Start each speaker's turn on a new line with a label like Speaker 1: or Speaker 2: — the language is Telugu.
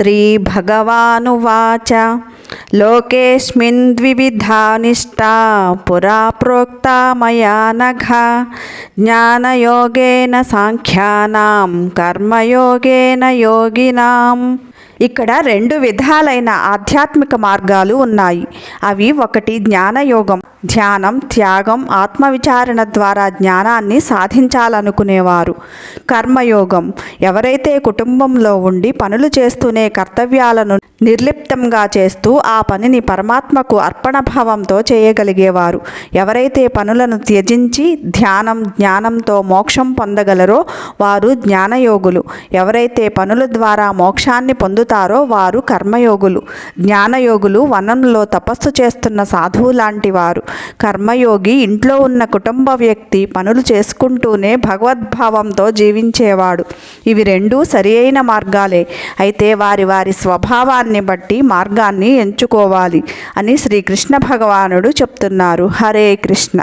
Speaker 1: श्री भगवाच लोकेस्विधाष्टा पुरा प्रोक्ता मया नघ। ज्ञान योगेन साङ्ख्यानां कर्मयोगेन योगिना ఇక్కడ రెండు విధాలైన ఆధ్యాత్మిక మార్గాలు ఉన్నాయి. అవి ఒకటి జ్ఞానయోగం ధ్యానం త్యాగం ఆత్మవిచారణ ద్వారా జ్ఞానాన్ని సాధించాలనుకునేవారు. కర్మయోగం ఎవరైతే కుటుంబంలో ఉండి పనులు చేస్తూనే కర్తవ్యాలను నిర్లిప్తంగా చేస్తూ ఆ పనిని పరమాత్మకు అర్పణ భావంతో చేయగలిగేవారు. ఎవరైతే పనులను త్యజించి ధ్యానం జ్ఞానంతో మోక్షం పొందగలరో వారు జ్ఞానయోగులు. ఎవరైతే పనుల ద్వారా మోక్షాన్ని పొందుతారో వారు కర్మయోగులు. జ్ఞానయోగులు వనంలో తపస్సు చేస్తున్న సాధువు లాంటి వారు కర్మయోగి ఇంట్లో ఉన్న కుటుంబ వ్యక్తి పనులు చేసుకుంటూనే భగవద్భావంతో జీవించేవాడు. ఇవి రెండూ సరి అయిన మార్గాలే. అయితే వారి వారి స్వభావాన్ని బట్టి మార్గాన్ని ఎంచుకోవాలి అని శ్రీకృష్ణ భగవానుడు చెప్తున్నారు. హరే కృష్ణ.